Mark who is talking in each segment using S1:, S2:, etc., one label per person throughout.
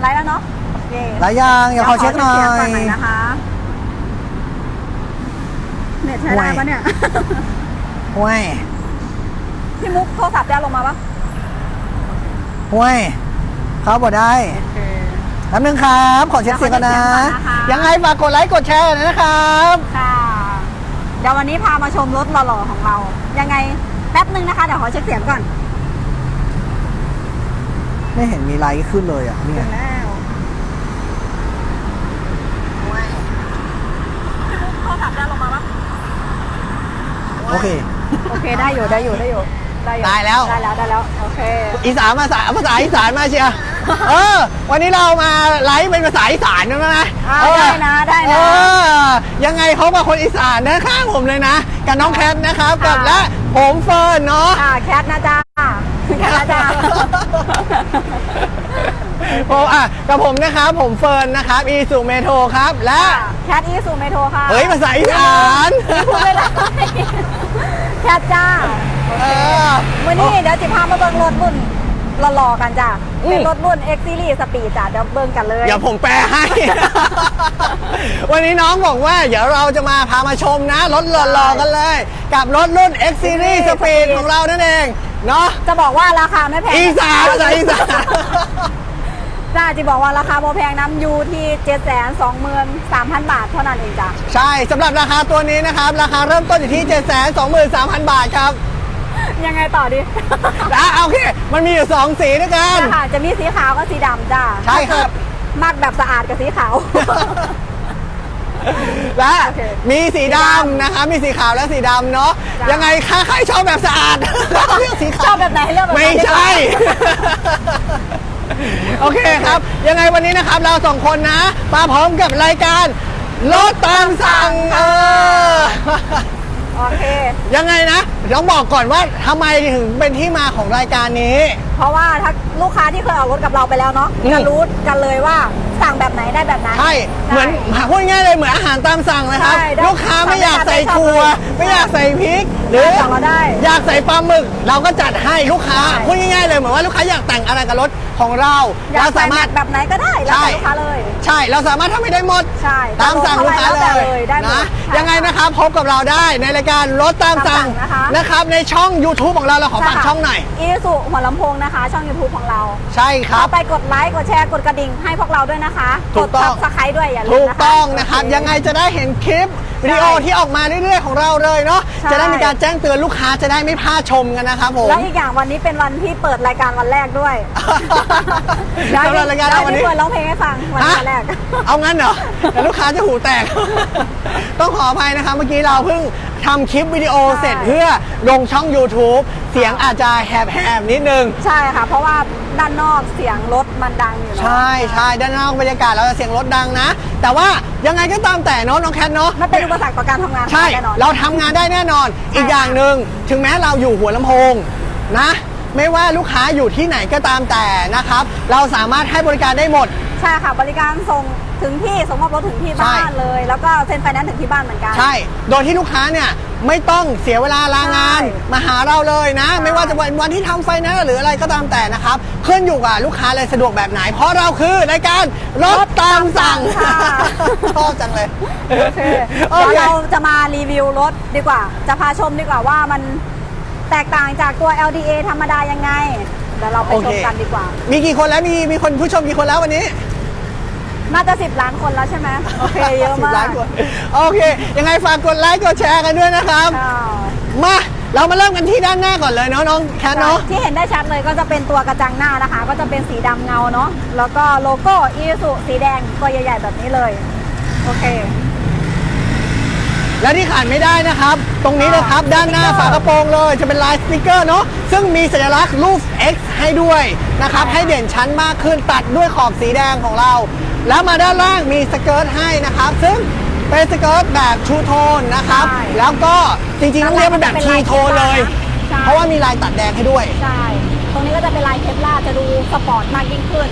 S1: ไลฟ์แล้วเนาะโอเค
S2: หลายอย่างอย่าขอเช็คหน่อ
S1: ดี๋วข
S2: ย
S1: เช็คก่อนหน่อยนะคะเน็ตใช้ได้ปะเนี่ย
S2: ห่วย
S1: พี่มุกโทรศัพท์ได้ลงมาปะ
S2: ห่วย เขาบอกได้
S1: โอเค
S2: แป๊บนึงครับ ขอเช็คเสียงกันนะ
S1: ขอเช็คเสียงก่อนนะคะ
S2: ยังไงฝากกดไลค์กดแชร์หน่อยนะครับ
S1: ค่ะ เดี๋ยววันนี้พามาชมรถหล่อๆของเรา ยังไงแป๊บหนึ่งนะคะ เดี๋ยวขอเช็คเสียงก่อน
S2: ไม่เห็นมีไลค์ขึ้นเลยอะนี่ไง
S1: ถึงแล้วพี่มุกโทรศัพท์ได้ลงมาปะ
S2: โอเค
S1: โอเคได้อยู่ได้อยู่ได้อยู่ได้อยู่
S2: ได้แล้ว
S1: ได้แล้วได้แล้วโอเค
S2: อีสานมาสาภาษาอีสานมาเชียร์เออ วันนี้เรามาไลฟ์เป็นภาษาอีสานด้วยนะ
S1: อ่า
S2: เออ
S1: ได้นะได้
S2: เอ
S1: นะ
S2: อยังไงเขากับคนอีสานนะข้างผมเลยนะ กับน้องแคทนะครับกับ
S1: ค่ะ
S2: และผมเฟิร์นเนาะ
S1: อ่าแคทนะจ๊ะแคทนะจ๊ะ
S2: ผมอะกับผมนะครับ ผมเฟิร์นนะครับอีสุเมโทครับ และ
S1: แคทอีซูเมโทรค่ะ
S2: เฮ้ย ภาษาอีสาน
S1: พูดไม่ได้แคทจ้า
S2: เออ
S1: วันนี้เดี๋ยวจิพามาเบิ่งรถรุ่นหล่อๆกันจ้ะ
S2: อืม
S1: เป็นรถรุ่น X Series Speed จ้ะเดี๋ยวเบิ่งกันเลย
S2: เดี๋ยวผมแปลให้ วันนี้น้องบอกว่า เดี๋ยวเราจะมาพามาชมนะ รถหล่อๆกันเลย กับรถรุ่น X Series Speed ของเรานั่นเอง เนาะ
S1: จะบอกว่าราคาไม่แพง
S2: อีสานภาษาอีสาน
S1: จ้าจะบอกว่าราคาโมแพงน้ำยูที่7 2 3 0 0 0บาทเท่านั้นเองจ้ะ
S2: ใช่สำหรับราคาตัวนี้นะครับ ราคาเริ่มต้นอยู่ที่723,000บาทครับ
S1: ยังไงต่อดี
S2: อะโอเค มันมีอยู่2สีด้วยกัน
S1: ค่ะจะมีสีขาวกับสีดำจ้า
S2: ใช่ครับ
S1: มักแบบสะอาดกับสีขาว
S2: และ
S1: โอเค
S2: มีสีดำนะคะ มีสีขาวและสีดำเนาะ
S1: จ้ะ
S2: ยังไงถ้าใครชอบแบบสะอาดเลือกสีขาว
S1: ชอบแบบไหนเลือกแบบนั้น
S2: ไม่ใช่ โอเคครับ ยังไงวันนี้นะครับเราสองคนนะ มาพร้อมกับรายการรถตามสั่งเออ
S1: โอเค
S2: ยังไงนะต้องบอกก่อนว่าทำไมถึงเป็นที่มาของรายการนี้
S1: เพราะว่าถ้าลูกค้าที่เคยออกรถกับเราไปแล้วเนาะ
S2: อืม
S1: จะรู้กันเลยว่า สั่งแบบไหนได้แบบนั้น
S2: ใช่ เหมือนพูดง่ายๆเลยเหมือนอาหารตามสั่งนะครับ
S1: ใช่ได้
S2: ลูกค้าไม่อยากใส่
S1: สั่ง
S2: ถั่ว
S1: ได้
S2: ไม่อยากใส่พริก หรือ
S1: สั่งเราได้
S2: อยากใส่ปลาหมึก เราก็จัดให้ลูกค้า
S1: ใช่
S2: พูดง่ายๆเลยเหมือนว่าลูกค้าอยากแต่งอะไรกับรถ ของเรา
S1: อยาก
S2: เรา
S1: ใส่
S2: สามารถ
S1: แบบไหนก็ได้แล้ว
S2: ใช่
S1: แต่ลูกค้าเลย
S2: ใช่เราสามารถทำให้ได้หมด
S1: ใช่
S2: ตามสั่งลูกค้า
S1: แล้วแต่
S2: เล
S1: เลยยได้หมด
S2: นะ
S1: ใช่
S2: ยังไงนะครับพบกับเราได้ในรายการรถตามสั่ง
S1: ตามสั่งนะคะ
S2: นะครับในช่อง YouTube ของเราเราขอฝากช่องหน่อย
S1: อีสุหัวลำโพงนะคะ ช่อง YouTube ของเรา
S2: ใช่ครับ
S1: เข้าไปกดไลค์กดแชร์กดกระดิ่งให้พวกเราด้วยนะคะ
S2: ถูกต้อง
S1: ดซับสไครต์ด้วยอย่าลื
S2: ถู
S1: ม
S2: ก
S1: นะคะ
S2: ต้องนะครับ
S1: โอเยั
S2: งไงจะได้เห็นคลิปวิดีโอ
S1: ใช่
S2: ที่ออกมาเรื่อยๆของเราเลยเนาะ
S1: ใช่
S2: จะได้มีการแจ้งเตือนลูกค้าจะได้ไม่พลาดชมกันนะครับผม
S1: แล้วอีกอย่างวันนี้เป็นวันที่เปิดรายการวันแรกด้วย
S2: สำหรับรายการเราวันนี้
S1: ได้เปิดร้องเพลงให้ฟังวัน
S2: ฮะ
S1: วันแรก
S2: เอางั้นเหรอแต่ลูกค้าจะหูแตก ต้องขออภัยนะครับเมื่อกี้เราเพิ่งทำคลิปวิดีโอ
S1: ใช่
S2: เสร็จเพื่อลงช่อง YouTube เสียงอาจจะแหบๆนิดนึง
S1: ใช่ค่ะ เพราะว่าด้านนอกเสียงรถมันดังอยู่เนอะ
S2: ใช่ใช่ด้านนอกบรรยากาศเราจะเสียงรถดังนะ แต่ว่ายังไงก็ตามแต่เนาะน้องแคทเนาะ
S1: มันเป็นอุปสรรคต่อการทำงาน
S2: ใช่
S1: แน่นอน
S2: เราทำงานได้แน่นอน อีกอย่างหนึ่ง ถึงแม้เราอยู่หัวลำโพงนะ ไม่ว่าลูกค้าอยู่ที่ไหนก็ตามแต่นะครับ เราสามารถให้บริการได้หมด
S1: ใช่ค่ะบริการส่งถึงที่ส่งมอบรถถึงที่
S2: ใช่
S1: บ้านเลย แล้วก็เซ็นไฟแนนซ์ถึงที่บ้านเหมือนกัน
S2: ใช่ โดยที่ลูกค้าเนี่ยไม่ต้องเสียเวลาลางาน
S1: ใช่
S2: มาหาเราเลยนะ
S1: ใช่
S2: ไม่ว่าจะวันวันที่ทำไฟแนนซ์หรืออะไรก็ตามแต่นะครับขึ้นอยู่กับลูกค้าเลยสะดวกแบบไหน เพราะเราคือรายการรถตามสั่ง
S1: ค่ะ
S2: ชอบจังเลย
S1: โอเค
S2: โอ
S1: เดี๋ยว
S2: เค
S1: เราจะมารีวิวรถดีกว่า จะพาชมดีกว่าว่ามัน แตกต่างจากตัว LDA ธรรมดายังไงเดี๋ยวเราไปชมกันดีกว่า
S2: มีกี่คนแล้วมีมีคนผู้ชมกี่คนแล้ววันนี้
S1: น่าจะ 10 ล้านคนแล้วใช่ไหมโอเค เยอะ
S2: สิบ
S1: มา
S2: ล้ากนคนโอเค ยังไงฝากกดไลค์กดแชร์กันด้วยนะครับ
S1: ค่ะ
S2: มาเรามาเริ่มกันที่ด้านหน้าก่อนเลยเนาะน้องแคทเนาะ
S1: ที่เห็นได้ชัดเลยก็จะเป็นตัวกระจังหน้านะคะ ก็จะเป็นสีดำเงาเนาะแล้วก็โลโก้อีสุสีแดงตัวใหญ่ ๆ แบบนี้เลย โอเค
S2: และที่ขาดไม่ได้นะครับ ตรงนี้นะครับ
S1: อ่า
S2: ด้านหน้า
S1: สติ๊กเกอร์
S2: ฝากระโปรงเลย จะเป็นลายสติกเกอร์เนาะซึ่งมีสัญลักษณ์รูป X ให้ด้วยนะครับ
S1: ใช่ค่ะ
S2: ให้เด่นชั้นมากขึ้นตัดด้วยขอบสีแดงของเรา แล้วมาด้านล่างมีสเกิร์ตให้นะครับ ซึ่งเป็นสเกิร์ตแบบชูโทนนะครับ
S1: ใช่
S2: แล้วก็จริงๆต้องเรียกเป็นแบบทีโทนเลย
S1: ใช่
S2: เพราะว่ามีลายตัดแดงให้ด้วย
S1: ใช่ ตรงนี้ก็จะเป็นลายเคปลาร์จะดูสปอร์ตมากยิ่งขึ้น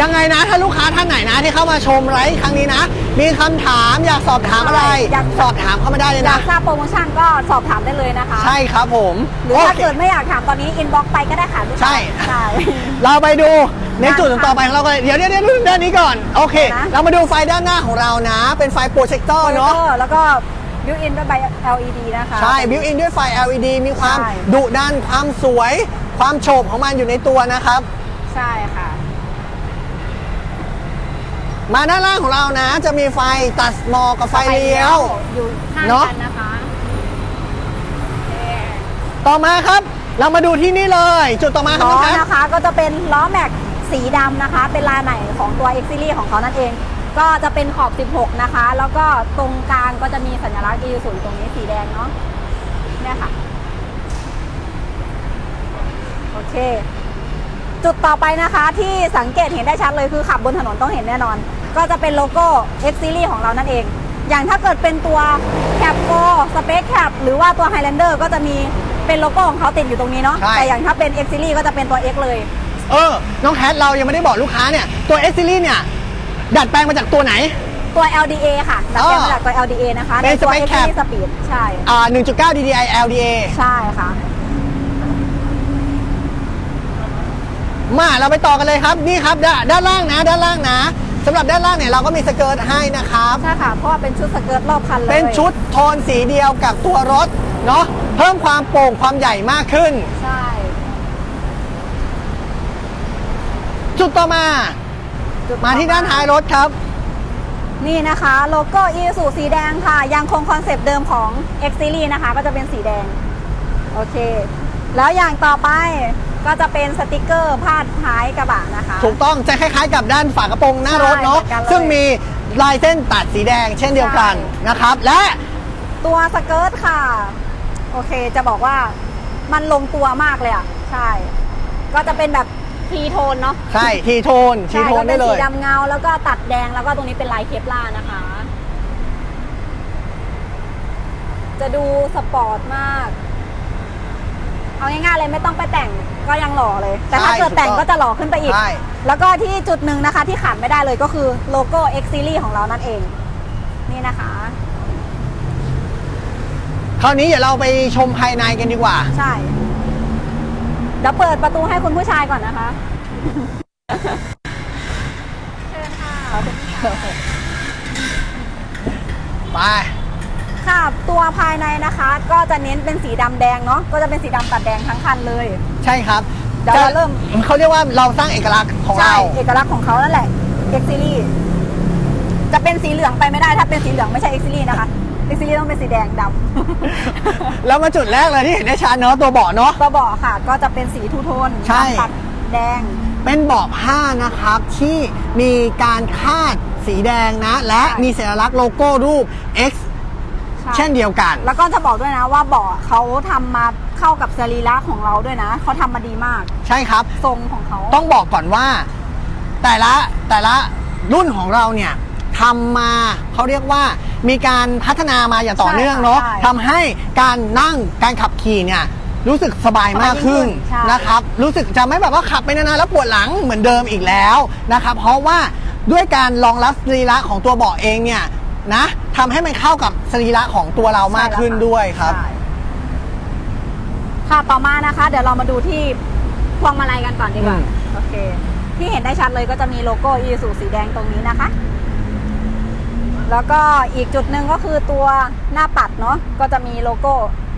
S2: ยังไงนะถ้าลูกค้าท่านไหนนะที่เข้ามาชมไลฟ์ครั้งนี้นะ มีคำถามอยากสอบถามอะไร
S1: อยาก
S2: สอบถามเข้ามาได้เลย
S1: อยา
S2: นะ
S1: กทราบโปรโมชั่นก็สอบถามได้เลยนะคะ
S2: ใช่ครับผม
S1: หรือถ้า
S2: โค
S1: เกิดไม่อยากถามตอนนี้อินบ็อกไปก็ได้ค่ะลูกค้า
S2: ใช่
S1: ใช่
S2: เราไปดูในจุดต่อไปของเราก็เลยเดี๋ยวเดี๋ยวเดี๋ยวด้านนี้ก่อนโอเค
S1: นะ
S2: เรามาดูไฟด้านหน้าของเรานะ เป็นไฟโปรเจคเตอร์
S1: โปรเจค
S2: เนาะ
S1: เตอร์แล้วก็บิวอินด้วยใบ LED นะคะ
S2: ใช่ บิวอินด้วยไฟ LED มีความ
S1: ใช่
S2: ดุดันความสวย ความโฉบของมันอยู่ในตัวนะครับ
S1: ใช่ค่ะ
S2: มาด้านล่างของเรานะ จะมีไฟตัดหมอกกับไฟเลี้ยว
S1: อยู่ข้าง
S2: เนอะ
S1: กันนะคะโอเค
S2: ต่อมาครับ เรามาดูที่นี่เลย จุดต่อมาครับ
S1: ล้
S2: น้
S1: อ
S2: องแพท
S1: นะคะก็จะเป็นล้อแม็กสีดำนะคะ เป็นลายใหม่ของตัว X Series ของเขานั่นเอง ก็จะเป็นขอบ 16 นะคะ แล้วก็ตรงกลางก็จะมีสัญลักษณ์ e 0ตรงนี้สีแดงเนาะเนี่ยค่ะ โอเค จุดต่อไปนะคะที่สังเกตเห็นได้ชัดเลยคือขับบนถนนต้องเห็นแน่นอน ก็จะเป็นโลโก้ X Series ของเรานั่นเอง อย่างถ้าเกิดเป็นตัว Cap 4 Space Cap หรือว่าตัว Highlander ก็จะมีเป็นโลโก้ของเขาติดอยู่ตรงนี้เนาะ
S2: ใช่
S1: แต่อย่างถ้าเป็น X Series ก็จะเป็นตัว X เลย
S2: เออ น้องแคทเรายังไม่ได้บอกลูกค้าเนี่ย ตัว X Series เนี่ย ดัดแปลงมาจากตัวไหน
S1: ตัว LDA ค่ะดัดแปลงมาจากตัว LDA นะคะ
S2: เป็น
S1: ในตัว
S2: Space
S1: X
S2: Cap
S1: Series Speed ใช่
S2: อ่า1.9 DDI LDA
S1: ใช่ค่ะ
S2: มาเราไปต่อกันเลยครับ นี่ครับด้านด้านล่างนะ ด้านล่างนะ สำหรับด้านล่างเนี่ยเราก็มีสเกิร์ตให้นะครับ
S1: ใช่ค่ะ เพราะว่าเป็นชุดสเกิร์ตรอบคันเลย
S2: เป็นชุดโทนสีเดียวกับตัวรถเนาะเพิ่มความโปร่งความใหญ่มากขึ้น
S1: ใช่
S2: จุดต่อมา
S1: จุ
S2: มาที่ด้านท้ายรถครับ
S1: นี่นะคะโลโก้ i s u สีแดงค่ะ ยังคงคอนเซปต์เดิมของ X Series นะคะ ก็จะเป็นสีแดง โอเค แล้วอย่างต่อไป ก็จะเป็นสติกเกอร์พาดท้ายกระบะนะคะ
S2: ถูกต้องจะคล้ายๆกับด้านฝากระโปรงหน้ารถเนาะ
S1: ใช่เหมือนกันเลย
S2: ซึ่งมีลายเส้นตัดสีแดงเช่นเดียวกัน
S1: ใช่
S2: นะครับ และ
S1: ตัวสเกิร์ตค่ะ โอเคจะบอกว่ามันลงตัวมากเลยอะ ใช่ ก็จะเป็นแบบทีโทนเนาะ
S2: ใช่ทีโทนที
S1: ใช่
S2: โท
S1: ก็
S2: น
S1: เป็
S2: ได้
S1: น
S2: เล
S1: สี
S2: ย
S1: ดำเงาแล้วก็ตัดแดงแล้วก็ตรงนี้เป็นลายเคปลาร์นะคะ จะดูสปอร์ตมาก เอาง่ายๆเลยไม่ต้องไปแต่งก็ยังหล่อเลย แต่ถ้า
S2: ใช่
S1: เกิดแต่ง
S2: ถูกต้อง
S1: ก็จะหล่อขึ้นไปอีก
S2: ใช่
S1: แล้วก็ที่จุดหนึ่งนะคะที่ขาดไม่ได้เลยก็คือโลโก้ X Series ของเรานั่นเอง นี่นะคะ
S2: คราวนี้เดี๋ยวเราไปชมภายในกันดีกว่า
S1: ใช่เดี๋ยวเปิดประตูให้คุณผู้ชายก่อนนะคะเชิญค่ะ
S2: ไป
S1: ค่ะตัวภายในนะคะ ก็จะเน้นเป็นสีดำแดงเนาะก็จะเป็นสีดำตัดแดงทั้งคันเลย
S2: ใช่ครับ
S1: เดี๋ยวเราเริ่ม
S2: เขาเรียกว่าเราสร้างเอกลักษณ์ของ
S1: ใช่
S2: เรา
S1: เอกลักษณ์ของเขานั่นแหละ X Series จะเป็นสีเหลืองไปไม่ได้ถ้าเป็นสีเหลืองไม่ใช่ X Series นะคะ X Series ต้องเป็นสีแดงดำ
S2: แล้วมาจุดแรกเลยที่เห็นได้ชัดเนาะตัวเบาะเนาะ
S1: ตัวเบาะค่ะ ก็จะเป็นสีทูโทน
S2: ใช่
S1: ดำตัดแดง
S2: เป็นเบาะผ้านะครับที่มีการคาดสีแดงนะ และ
S1: ใช่
S2: มีสัญลักษณ์โลโก้รูป X
S1: ใช่
S2: เช่นเดียวกัน
S1: แล้วก็จะบอกด้วยนะว่าเบาะเขาทำมาเข้ากับสรีระของเราด้วยนะเขาทำมาดีมาก
S2: ใช่ครับ
S1: ทรงของเขา
S2: ต้องบอกก่อนว่า แต่ละแต่ละรุ่นของเราเนี่ยทำมาเขาเรียกว่ามีการพัฒนามาอย่างต่อเนื่องเนาะ
S1: ใช่
S2: ทำให้การนั่งการขับขี่เนี่ยรู้สึกสบายมากขึ้น
S1: สบายยิ่งขึ้นใช่
S2: นะครับ รู้สึกจะไม่แบบว่าขับไปนานๆแล้วปวดหลังเหมือนเดิมอีกแล้วนะครับ เพราะว่าด้วยการรองรับสรีระของตัวเบาะเองเนี่ย นะทำให้มันเข้ากับสรีระของตัวเรามากขึ้นด้วยครับ
S1: ใช่ค่ะต่อมานะคะ เดี๋ยวเรามาดูที่พวงมาลัยกันก่อนดีกว่า
S2: อืม
S1: โอเค ที่เห็นได้ชัดเลยก็จะมีโลโก้อีซูสีแดงตรงนี้นะคะ แล้วก็อีกจุดหนึ่งก็คือตัวหน้าปัดเนาะก็จะมีโลโก้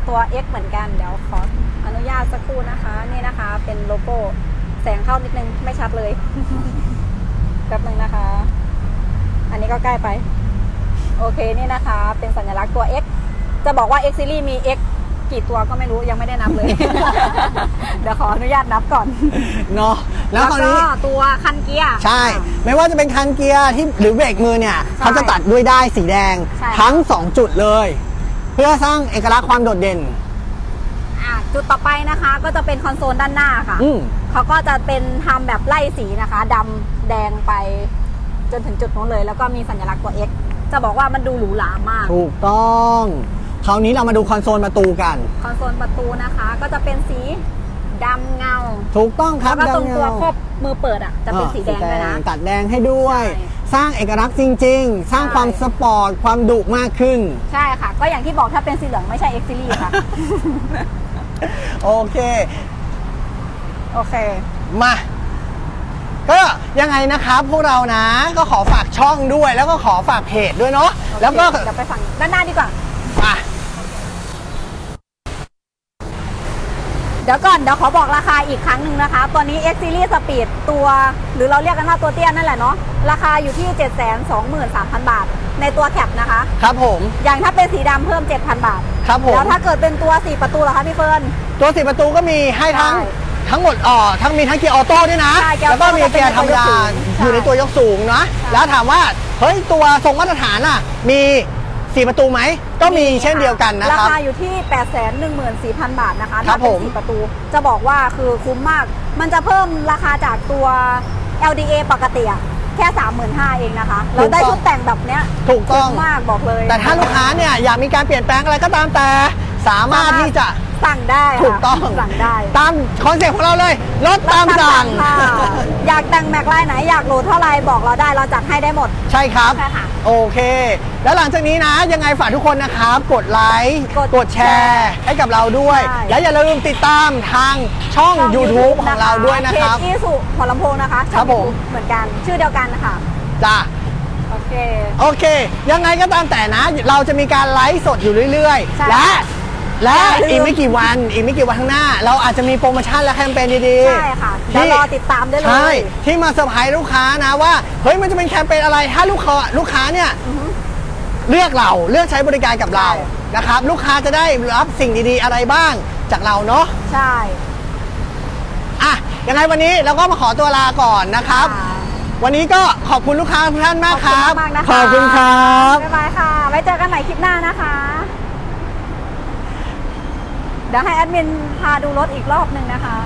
S1: ตัว X เหมือนกัน เดี๋ยวขออนุญาตสักครู่นะคะ นี่นะคะ เป็นโลโก้แสงเข้านิดนึงไม่ชัดเลย แป๊บนึงนะคะ อันนี้ก็ใกล้ไป โอเคนี่นะคะ เป็นสัญลักษณ์ตัว X จะบอกว่า X Series มี X กี่ตัวก็ไม่รู้ยังไม่ได้นับเลย เดี๋ยวขออนุญาตนับก่อน
S2: เนาะแล้วคราวนี้
S1: ก็ตัวคันเกียร์
S2: ใช่ ไม่ว่าจะเป็นคันเกียร์ที่หรือเบรกมือเนี่ย
S1: ใช่
S2: เขาจะตัดด้วยได้ายสีแดง
S1: ใช่
S2: ทั้ง 2 จุดเลย เพื่อสร้างเอกลักษณ์ความโดดเด่น
S1: อะจุดต่อไปนะคะ ก็จะเป็นคอนโซลด้านหน้าค่ะ
S2: อืม
S1: เขาก็จะเป็นทำแบบไล่สีนะคะดำแดงไป จนถึงจุดนู้นเลย แล้วก็มีสัญลักษณ์ตัว X จะบอกว่ามันดูหรูหรามาก
S2: ถูกต้อง คราวนี้เรามาดูคอนโซลประตูกัน
S1: คอนโซลประตูนะคะ ก็จะเป็นสีดำเงา
S2: ถูกต้องครั
S1: แล้
S2: บ
S1: วก็ตรง
S2: ดำ
S1: ตัว
S2: เงา
S1: ครอบมือเปิดอะจะเป็นสีแดงด้วยนะ
S2: ตัดแดงให้ด้วย
S1: ใช่
S2: สร้างเอกลักษณ์จริง ๆ สร้าง
S1: ใช่
S2: ความสปอร์ตความดุมากขึ้น
S1: ใช่ค่ะ ก็อย่างที่บอกถ้าเป็นสีเหลืองไม่ใช่ X Series ค่ะ
S2: โอเค
S1: โอเค
S2: มา ก็ ยังไงนะครับพวกเรานะก็ขอฝากช่องด้วย แล้วก็ขอฝากเพจด้วยเนาะแล้วก็
S1: เดี๋ยวไปฝั่งด้านหน้าดีกว่า
S2: อะ
S1: เดี๋ยวก่อนเดี๋ยวขอบอกราคาอีกครั้งหนึ่งนะคะ ตัวนี้ X Series Speed ตัวหรือเราเรียกกันว่าตัวเตี้ยนั่นแหละเนาะราคาอยู่ที่ 723,000 บาท ในตัวแคปนะคะ
S2: ครับผม
S1: อย่างถ้าเป็นสีดำเพิ่ม 7,000 บาท
S2: ครับผม
S1: แล้วถ้าเกิดเป็นตัว 4 ประตูเหรอคะพี่เฟิร์น
S2: ตัวสิบประตูก็มีให้ทั้ง
S1: ใช่
S2: ทั้งหมดอ๋อทั้งมีทั้งเกียร์ออโต้ด้วยนะ
S1: ใช่เกียร์
S2: แล้วก็มีเกียร์ธรรมดา
S1: ใช่
S2: อยู่ในตัวยกสูงนะ
S1: ใช่
S2: แล้วถามว่าเฮ้ยตัวทรงมาตรฐานอะมีสี่ประตูไหมก็มีเช่นเดียวกันนะครับ
S1: ราคาอยู่ที่ 814,000 บาทนะคะ
S2: ครับ
S1: ถ้าเป็น
S2: ผม
S1: สี่ประตู จะบอกว่าคือคุ้มมาก มันจะเพิ่มราคาจากตัว LDA ปกติอะแค่ 35,000เองนะคะ เราได้ชุดแต่งแบบเนี้ย
S2: ถูกต้อง
S1: คุ้มมากบอกเลย
S2: แต่ถ้าลูกค้าเนี่ยอยากมีการเปลี่ยนแปลงอะไรก็ตามแต่ สามารถที่จะ
S1: สั่งได้ค่ะ
S2: ถูกต้อง
S1: สั่งได้
S2: ตามคอนเซ็ปต์ของเราเลยลดตามสั่ง
S1: ค่ะอยากแต่งแม็กไลน์ไหนอยากโหลดเท่าไหรบอกเราได้เราจัดให้ได้หมด
S2: ใช่ครับ
S1: ใช่ค่ะ
S2: โอเค แล้วหลังจากนี้นะ ยังไงฝากทุกคนนะครับ กดไลค์
S1: กด
S2: กดแชร์ ให้กับเราด้วย
S1: ใช่
S2: และอย่าลืมติดตามทางช่อง YouTube ของเราด้วยนะครับ
S1: เพจอีสุหัวลำโพงนะคะ
S2: ครับผม
S1: เหมือนกันชื่อเดียวกันค่ะ
S2: จ้า
S1: โอเค
S2: โอเค ยังไงก็ตามแต่นะ เราจะมีการไลฟ์สดอยู่เรื่อย
S1: ใช่
S2: ๆ และ และ
S1: อย่าลืม
S2: อีกไม่กี่วันอีกไม่กี่วันข้างหน้า เราอาจจะมีโปรโมชั่นและแคมเปญดีๆ
S1: ใช่ค่ะเดี๋ยวรอติดตามได้เลย
S2: ใช่ที่มาเซอร์ไพรส์ลูกค้านะว่าเฮ้ยมันจะเป็นแคมเปญอะไรถ้าลูกค้าลูกค้าเนี่ย
S1: อือฮึ
S2: เลือกเราเลือกใช้บริการกับเรา
S1: ใช่
S2: นะครับ ลูกค้าจะได้รับสิ่งดีๆอะไรบ้างจากเราเนาะ
S1: ใช่
S2: อะยังไงวันนี้เราก็มาขอตัวลาก่อนนะครับ
S1: ค่ะ
S2: วันนี้ก็ขอบคุณลูกค้าทุกท่านมากครับ
S1: ขอบคุณมากๆนะคะ
S2: ขอบคุณครับ
S1: บ๊ายบายค่ะไว้เจอกันใหม่คลิปหน้านะคะ เดี๋ยวให้แอดมินพาดูรถอีกรอบหนึ่งนะคะ